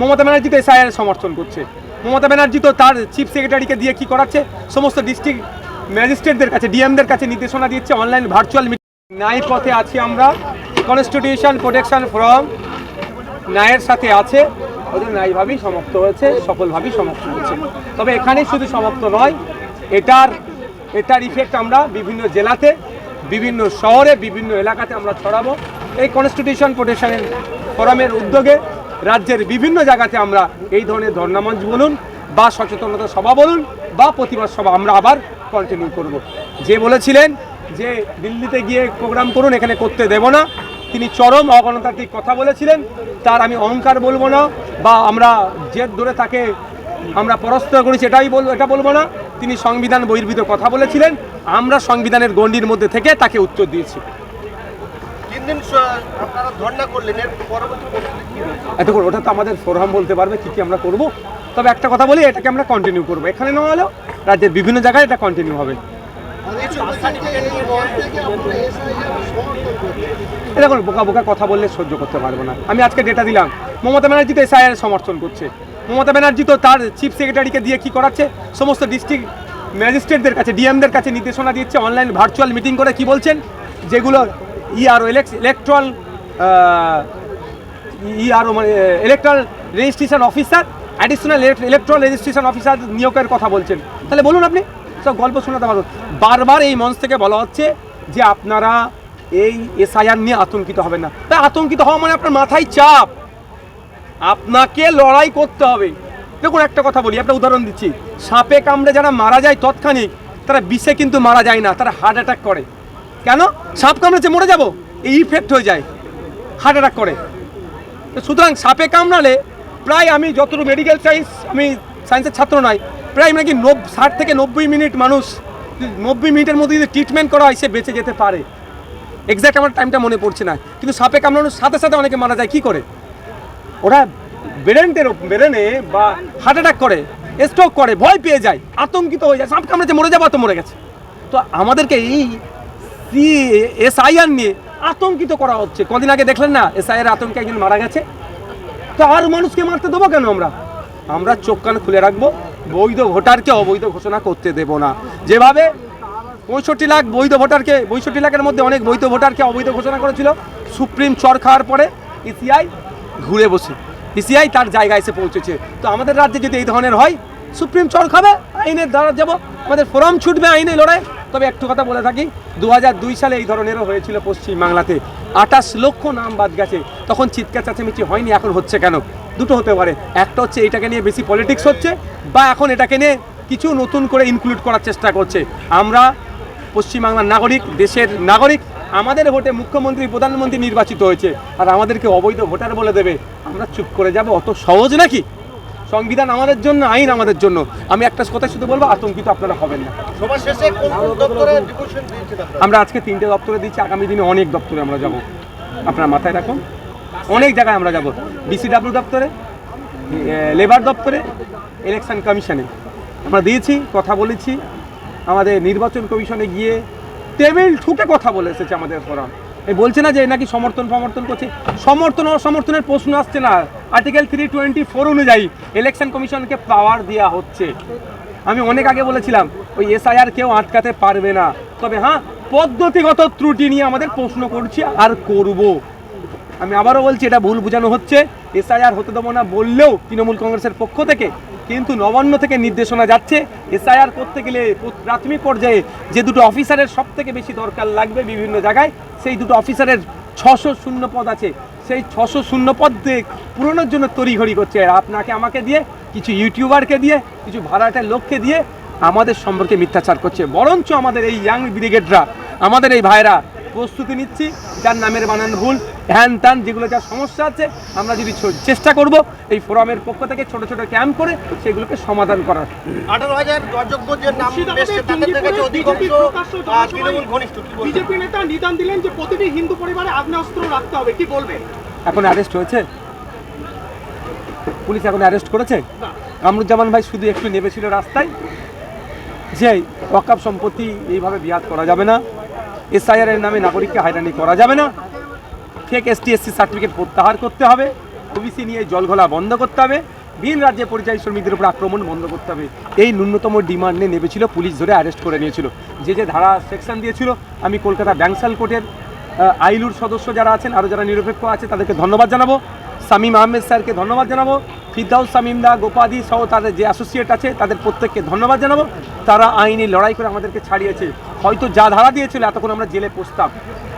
মমতা ব্যানার্জি তো এসআইআর সমর্থন করছে। মমতা ব্যানার্জি তো তার চিফ সেক্রেটারিকে দিয়ে কি করাচ্ছে? সমস্ত ডিস্ট্রিক্ট ম্যাজিস্ট্রেটদের কাছে ডিএমদের কাছে নির্দেশনা দিচ্ছে অনলাইন ভার্চুয়াল মিটিং ন্যায় পথে আছি আমরা। কনস্টিটিউশন প্রোটেকশন ফ্রম ন্যায়ের সাথে আছে। ওদের ন্যায়ভাবেই সমাপ্ত হয়েছে, সফলভাবেই সমাপ্ত হয়েছে। তবে এখানেই শুধু সমাপ্ত নয়, এটার এটার ইফেক্ট আমরা বিভিন্ন জেলাতে, বিভিন্ন শহরে, বিভিন্ন এলাকাতে আমরা ছড়াবো। এই কনস্টিটিউশন প্রোটেকশনের ফোরামের উদ্যোগে রাজ্যের বিভিন্ন জায়গাতে আমরা এই ধরনের ধর্ণামঞ্চ বলুন বা সচেতনতা সভা বলুন বা প্রতিবাদ সভা আমরা আবার কন্টিনিউ করব। যে বলেছিলেন যে দিল্লিতে গিয়ে প্রোগ্রাম করুন, এখানে করতে দেব না। তিনি চরম অগণতান্ত্রিক কথা বলেছিলেন। তার আমি অহংকার বলব না বা আমরা জেদ ধরে তাকে আমরা পরাস্ত করেছি এটাই বলব এটা বলব না। তিনি সংবিধান বহির্ভূত কথা বলেছিলেন। আমরা সংবিধানের গণ্ডির মধ্যে থেকে তাকে উত্তর দিয়েছি। দিন আপনারা ধর্ণা করলেন এর পরবর্তী পরিস্থিতি কি হয়েছে? এত ওটা তো আমাদের ফোরাম বলতে পারবে কী কী আমরা করব। তবে একটা কথা বলি এটাকে আমরা কন্টিনিউ করব। এখানে না হলেও রাজ্যের বিভিন্ন জায়গায় এটা কন্টিনিউ হবে। সার্টিফিকেট এরকম বোকা বোকা কথা বললে সহ্য করতে পারব না। আমি আজকে ডেটা দিলাম। মমতা ব্যানার্জি তো এসআইআর সমর্থন করছে। মমতা ব্যানার্জি তো তার চিফ সেক্রেটারিকে দিয়ে কি করাচ্ছে? সমস্ত ডিস্ট্রিক্ট ম্যাজিস্ট্রেটদের কাছে ডিএমদের কাছে নির্দেশনা দিচ্ছে অনলাইন ভার্চুয়াল মিটিং করে কি বলছেন? যেগুলো ইআরও ইলেকট্রাল ইআরও মানে electoral registration officer additional electoral registration officer নিয়োগের কথা বলছেন। তাহলে বলুন আপনি, সব গল্প শোনাতে পারুন। বারবার এই মঞ্চ থেকে বলা হচ্ছে যে আপনারা এই এসআইআর নিয়ে আতঙ্কিত হবেন না। তাই আতঙ্কিত হওয়া মানে আপনার মাথায় চাপ। আপনাকে লড়াই করতে হবে। দেখুন একটা কথা বলি, একটা উদাহরণ দিচ্ছি। সাপে কামড়ে যারা মারা যায় তৎক্ষণিক, তারা বিষে কিন্তু মারা যায় না, তারা হার্ট অ্যাটাক করে। কেন? সাপ কামড়েছে মরে যাব। এই ইফেক্ট হয়ে যায় হার্ট অ্যাটাক করে। সুতরাং সাপে কামড়ালে প্রায় আমি যতটুকু মেডিকেল সায়েন্স আমি সায়েন্সের ছাত্র নয়, প্রায় নাকি নব ষাট থেকে নব্বই মিনিট মানুষ, নব্বই মিনিটের মধ্যে যদি ট্রিটমেন্ট করা হয়, সে বেঁচে যেতে পারে। এক্স্যাক্ট আমার টাইমটা মনে পড়ছে না। কিন্তু সাপে কামড়ানোর সাথে সাথে অনেকে মারা যায়, কী করে? ওরা ব্রেনের ব্রেনে বা হার্ট অ্যাটাক করে স্ট্রোক করে, ভয় পেয়ে যায়, আতঙ্কিত হয়ে যায়, সাপ কামড়েছে মরে যাব তো মরে গেছে। তো আমাদেরকে এই সি এসআইআর নিয়ে আতঙ্কিত করা হচ্ছে। কদিন আগে দেখলেন না এসআইআর আতঙ্কে একজন মারা গেছে। তো আর মানুষকে মারতে দেবো কেন আমরা? আমরা চোখ কান খুলে রাখব, বৈধ ভোটারকে অবৈধ ঘোষণা করতে দেব না। যেভাবে পঁয়ষট্টি লাখ বৈধ ভোটারকে, পঁয়ষট্টি লাখের মধ্যে অনেক বৈধ ভোটারকে অবৈধ ঘোষণা করেছিল, সুপ্রিম চর খাওয়ার পরে ইসিআই ঘুরে বসে। ইসিআই তার জায়গায় এসে পৌঁছেছে। তো আমাদের রাজ্যে যদি এই ধরনের হয়, সুপ্রিম চর খাবে, আইনের দ্বারা যাব। আমাদের ফোরাম ছুটবে, আইনে লড়াই। তবে একটু কথা বলে থাকি দু হাজার দুই সালে এই ধরনেরও হয়েছিল পশ্চিমবাংলাতে আঠাশ লক্ষ নাম বাদ গেছে, তখন চিৎকার চেঁচামেচি হয়নি, এখন হচ্ছে কেন? দুটো হতে পারে। একটা হচ্ছে এটাকে নিয়ে বেশি পলিটিক্স হচ্ছে, বা এখন এটাকে নিয়ে কিছু নতুন করে ইনক্লুড করার চেষ্টা করছে। আমরা পশ্চিমবাংলার নাগরিক, দেশের নাগরিক, আমাদের ভোটে মুখ্যমন্ত্রী, প্রধানমন্ত্রী নির্বাচিত হয়েছে, আর আমাদেরকে অবৈধ ভোটার বলে দেবে। আমরা চুপ করে যাব, অত সহজ নাকি? সংবিধান আমাদের জন্য আইন আমাদের জন্য। আমি একটা কথা শুধু বলব আতঙ্কিত আপনারা হবেন না। আমরা আজকে তিনটে দপ্তরে দিচ্ছি আগামী দিনে অনেক দপ্তরে আমরা যাব। আপনার মাথায় রাখুন অনেক জায়গায় আমরা যাব। বিসিডাব্লিউ দপ্তরে লেবার দপ্তরে ইলেকশন কমিশনে। আমরা দিয়েছি কথা বলেছি। আমাদের নির্বাচন কমিশনে গিয়ে টেবিল ঠুকে কথা বলে এসেছে আমাদের ফোরাম। এই বলছে না যে নাকি সমর্থন সমর্থন করছে। সমর্থন অসমর্থনের প্রশ্ন আসছে না। আর্টিকেল থ্রি টোয়েন্টি ফোর অনুযায়ী ইলেকশন কমিশনকে পাওয়ার দেওয়া হচ্ছে। আমি অনেক আগে বলেছিলাম, ওই এসআইআর কেউ আটকাতে পারবে না। তবে হ্যাঁ পদ্ধতিগত ত্রুটি নিয়ে আমাদের প্রশ্ন করছি, আর করব। আমি আবারও বলছি, এটা ভুল বোঝানো হচ্ছে। এসআইআর হতে দেবো না বললেও তৃণমূল কংগ্রেসের পক্ষ থেকে কিন্তু নবান্ন থেকে নির্দেশনা যাচ্ছে। এসআইআর করতে গেলে প্রাথমিক পর্যায়ে যে দুটো অফিসারের সব থেকে বেশি দরকার লাগবে বিভিন্ন জায়গায়, সেই দুটো অফিসারের ছশো শূন্য পদ আছে। সেই ছশো শূন্য পদ দিয়ে পূরণের জন্য তড়িঘড়ি করছে আর আপনাকে আমাকে দিয়ে কিছু ইউটিউবারকে দিয়ে কিছু ভাড়াটের লোককে দিয়ে আমাদের সম্পর্কে মিথ্যাচার করছে। বরঞ্চ আমাদের এই ইয়াং ব্রিগেডরা আমাদের এই ভাইরা প্রস্তুতি নিচ্ছি যার নামের বানান ভুল হ্যান ত্যান যেগুলো যা সমস্যা আছে আমরা যদি চেষ্টা করব এই ফোরামের পক্ষ থেকে ছোট ছোট ক্যাম্প করে সেগুলোকে সমাধান করার। আঠারো হাজার অযোগ্য যে নাম বিজেপি নেতা নিদান দিলেন যে প্রতিটি হিন্দু পরিবারে আগ্নেয়াস্ত্র রাখতে হবে কি বলবেন? এখন অ্যারেস্ট হয়েছে? পুলিশ এখন অ্যারেস্ট করেছে? কামরুজ্জামান ভাই শুধু একটু নেমেছিল রাস্তায়? যে ওয়াকাপ সম্পত্তি এইভাবে বিয়াদ করা যাবে না। এসআইআর এর নামে নাগরিককে হয়রানি করা যাবে না। ফেক এসটি এসসি সার্টিফিকেট প্রত্যাহার করতে হবে। ওবিসি নিয়ে জলঘোলা বন্ধ করতে হবে। ভিন রাজ্যে পরিযায়ী শ্রমিকদের উপর আক্রমণ বন্ধ করতে হবে। এই ন্যূনতম ডিমান্ড নেমেছিল, পুলিশ ধরে অ্যারেস্ট করে নিয়েছিল। যে যে ধারা সেকশন দিয়েছিল, আমি কলকাতা ব্যাংসাল কোর্টের আইলুর সদস্য যারা আছেন আরও যারা নিরপেক্ষ আছে, তাদেরকে ধন্যবাদ জানাব। সামিম আহমেদ স্যারকে ধন্যবাদ জানাব। ফিরদাউস সামিমদা গোপাদি সহ তাদের যে অ্যাসোসিয়েট আছে, তাদের প্রত্যেককে ধন্যবাদ জানাব। তারা আইনি লড়াই করে আমাদেরকে ছাড়িয়েছে। হয়তো যা ধারা দিয়েছিল, এতক্ষণ আমরা জেলে পোস্তাম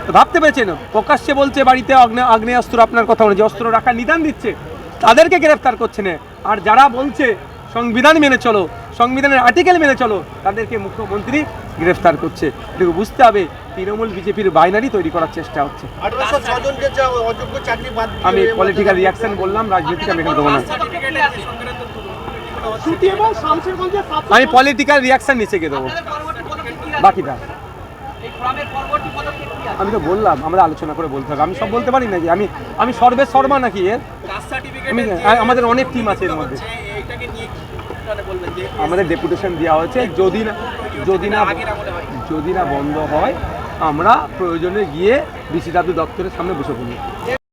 তো ভাবতে পেরেছেন? প্রকাশ্যে বলছে, বাড়িতে অগ্নে আগ্নেয়াস্ত্র আপনার কথা যে অস্ত্র রাখার নিদান দিচ্ছে। তাদেরকে গ্রেফতার করছে না। আর যারা বলছে, সংবিধান মেনে চলো, সংবিধানের আর্টিকেল মেনে চলো, তাদেরকে মুখ্যমন্ত্রী গ্রেফতার করছে। এটুকু বুঝতে হবে তৃণমূল বিজেপির বাইনারি তৈরি করার চেষ্টা হচ্ছে। যা আমি পলিটিক্যাল রিয়াকশন বললাম রাজনীতিক আমি এখানে দেবো না। আমি পলিটিক্যাল রিয়াকশন নিচে গিয়ে দেবো। বাকিটা। আমি তো বললাম আমরা আলোচনা করে বলতে হবে। আমি সব বলতে পারি না নাকি আমি আমি সর্বে শর্মা নাকি এর? আমাদের অনেক টিম আছে এর মধ্যে। আমাদের ডেপুটেশন দেওয়া হয়েছে। যদি না যদি না যদি না বন্ধ হয় আমরা প্রয়োজনে গিয়ে বিসিডাব্লিউ দপ্তরের সামনে বসে পড়ি